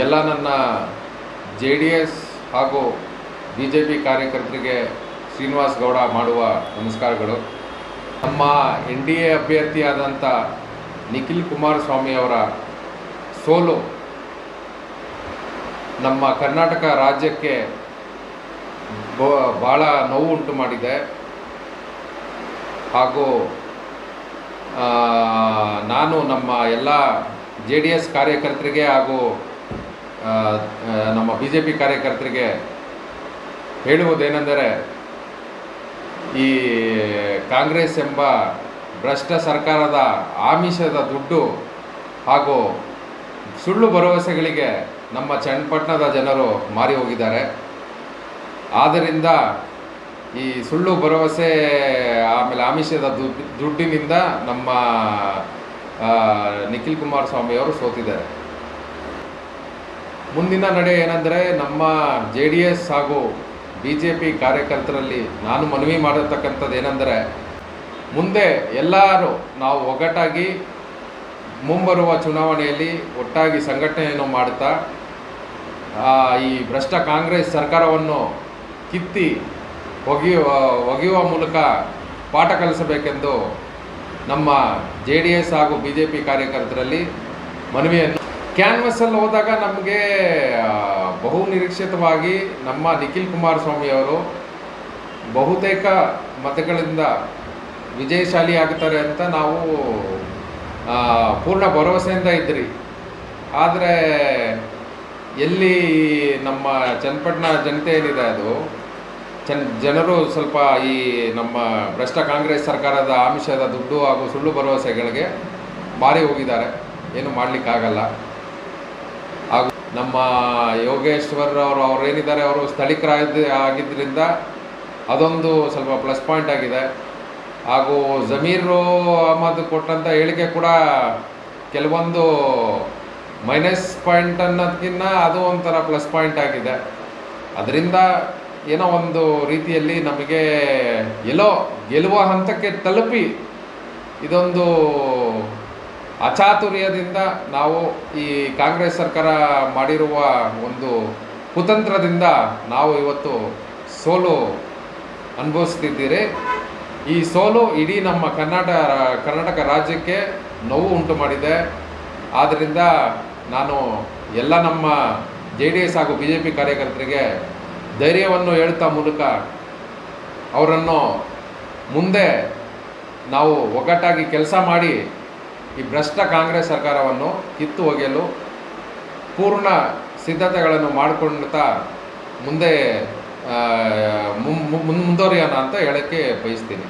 ಎಲ್ಲ ನನ್ನ J D S ಹಾಗೂ ಬಿ ಜೆ ಪಿ ಕಾರ್ಯಕರ್ತರಿಗೆ ಶ್ರೀನಿವಾಸ್ ಗೌಡ ಮಾಡುವ ನಮಸ್ಕಾರಗಳು. ನಮ್ಮ ಎನ್ ಡಿ ಎ ಅಭ್ಯರ್ಥಿಯಾದಂಥ ನಿಖಿಲ್ ಕುಮಾರಸ್ವಾಮಿ ಅವರ ಸೋಲು ನಮ್ಮ ಕರ್ನಾಟಕ ರಾಜ್ಯಕ್ಕೆ ಭಾಳ ನೋವು ಉಂಟು ಮಾಡಿದೆ. ಹಾಗೂ ನಾನು ನಮ್ಮ ಎಲ್ಲ ಜೆ ಡಿ ಎಸ್ ಕಾರ್ಯಕರ್ತರಿಗೆ ಹಾಗೂ ನಮ್ಮ ಬಿ ಜೆ ಪಿ ಕಾರ್ಯಕರ್ತರಿಗೆ ಹೇಳುವುದೇನೆಂದರೆ, ಈ ಕಾಂಗ್ರೆಸ್ ಎಂಬ ಭ್ರಷ್ಟ ಸರ್ಕಾರದ ಆಮಿಷದ ದುಡ್ಡು ಹಾಗೂ ಸುಳ್ಳು ಭರವಸೆಗಳಿಗೆ ನಮ್ಮ ಚನ್ನಪಟ್ಟಣದ ಜನರು ಮಾರಿ ಹೋಗಿದ್ದಾರೆ. ಆದ್ದರಿಂದ ಈ ಸುಳ್ಳು ಭರವಸೆ, ಆಮೇಲೆ ಆಮಿಷದ ದುಡ್ಡು ದುಡ್ಡಿನಿಂದ ನಮ್ಮ ನಿಖಿಲ್ ಕುಮಾರಸ್ವಾಮಿಯವರು ಸೋತಿದ್ದಾರೆ. ಮುಂದಿನ ನಡೆ ಏನಂದರೆ ನಮ್ಮ ಜೆ ಡಿ ಎಸ್ ಹಾಗೂ ಬಿ ಜೆ ಪಿ ಕಾರ್ಯಕರ್ತರಲ್ಲಿ ನಾನು ಮನವಿ ಮಾಡತಕ್ಕಂಥದ್ದು ಏನಂದರೆ ಮುಂದೆ ಎಲ್ಲರೂ ನಾವು ಒಗ್ಗಟ್ಟಾಗಿ ಮುಂಬರುವ ಚುನಾವಣೆಯಲ್ಲಿ ಒಟ್ಟಾಗಿ ಸಂಘಟನೆಯನ್ನು ಮಾಡುತ್ತಾ ಆ, ಈ ಭ್ರಷ್ಟ ಕಾಂಗ್ರೆಸ್ ಸರ್ಕಾರವನ್ನು ಕಿತ್ತಿ ಒಗೆಯುವ ಒಗೆಯುವ ಮೂಲಕ ಪಾಠ ಕಲಿಸಬೇಕೆಂದು ನಮ್ಮ ಜೆ ಡಿ ಎಸ್ ಹಾಗೂ ಬಿ ಜೆ ಪಿ ಕಾರ್ಯಕರ್ತರಲ್ಲಿ ಮನವಿಯನ್ನು ಕ್ಯಾನ್ವಸಲ್ಲಿ ಹೋದಾಗ ನಮಗೆ ಬಹು ನಿರೀಕ್ಷಿತವಾಗಿ ನಮ್ಮ ನಿಖಿಲ್ ಕುಮಾರಸ್ವಾಮಿ ಅವರು ಬಹುತೇಕ ಮತಗಳಿಂದ ವಿಜಯಶಾಲಿ ಆಗ್ತಾರೆ ಅಂತ ನಾವು ಪೂರ್ಣ ಭರವಸೆಯಿಂದ ಇದ್ರಿ ಆದರೆ, ಎಲ್ಲಿ ನಮ್ಮ ಚನ್ನಪಟ್ಟಣ ಜನತೆ ಏನಿದೆ ಅದು, ಚನ್, ಜನರು ಸ್ವಲ್ಪ ಈ ನಮ್ಮ ಭ್ರಷ್ಟ ಕಾಂಗ್ರೆಸ್ ಸರ್ಕಾರದ ಆಮಿಷದ ದುಡ್ಡು ಹಾಗೂ ಸುಳ್ಳು ಭರವಸೆಗಳಿಗೆ ಮಾರಿ ಹೋಗಿದ್ದಾರೆ. ಏನು ಮಾಡಲಿಕ್ಕಾಗಲ್ಲ. ನಮ್ಮ ಯೋಗೇಶ್ವರ್ ಅವರು ಅವ್ರು ಸ್ಥಳೀಕರಾದ ಆಗಿದ್ದರಿಂದ ಅದೊಂದು ಸ್ವಲ್ಪ ಪ್ಲಸ್ ಪಾಯಿಂಟ್ ಆಗಿದೆ. ಹಾಗೂ ಜಮೀರು ಅಹಮದ್ ಕೊಟ್ಟಂಥ ಹೇಳಿಕೆ ಕೂಡ ಕೆಲವೊಂದು ಮೈನಸ್ ಪಾಯಿಂಟ್ ಅನ್ನೋದಕ್ಕಿಂತ ಅದು ಒಂಥರ ಪ್ಲಸ್ ಪಾಯಿಂಟ್ ಆಗಿದೆ. ಅದರಿಂದ ಏನೋ ಒಂದು ರೀತಿಯಲ್ಲಿ ನಮಗೆ ಎಲ್ಲೋ ಗೆಲ್ಲುವ ಹಂತಕ್ಕೆ ತಲುಪಿ ಇದೊಂದು ಅಚಾತುರ್ಯದಿಂದ ನಾವು ಈ ಕಾಂಗ್ರೆಸ್ ಸರ್ಕಾರ ಮಾಡಿರುವ ಒಂದು ಕುತಂತ್ರದಿಂದ ನಾವು ಇವತ್ತು ಸೋಲು ಅನುಭವಿಸ್ತಿದ್ದೀರಿ. ಈ ಸೋಲು ಇಡೀ ನಮ್ಮ ಕರ್ನಾಟಕ ಕರ್ನಾಟಕ ರಾಜ್ಯಕ್ಕೆ ನೋವು ಉಂಟು ಮಾಡಿದೆ. ಆದ್ದರಿಂದ ನಾನು ಎಲ್ಲ ನಮ್ಮ ಜೆ ಡಿ ಎಸ್ ಹಾಗೂ ಬಿ ಜೆ ಪಿ ಕಾರ್ಯಕರ್ತರಿಗೆ ಧೈರ್ಯವನ್ನು ಹೇಳ್ತಾ ಮೂಲಕ ಅವರನ್ನು ಮುಂದೆ ನಾವು ಒಗ್ಗಟ್ಟಾಗಿ ಕೆಲಸ ಮಾಡಿ ಈ ಭ್ರಷ್ಟ ಕಾಂಗ್ರೆಸ್ ಸರ್ಕಾರವನ್ನು ಕಿತ್ತು ಒಗೆಯಲು ಪೂರ್ಣ ಸಿದ್ಧತೆಗಳನ್ನು ಮಾಡಿಕೊಳ್ತಾ ಮುಂದೆ ಮುಂದುವರಿಯೋಣ ಅಂತ ಹೇಳೋಕ್ಕೆ ಬಯಸ್ತೀನಿ.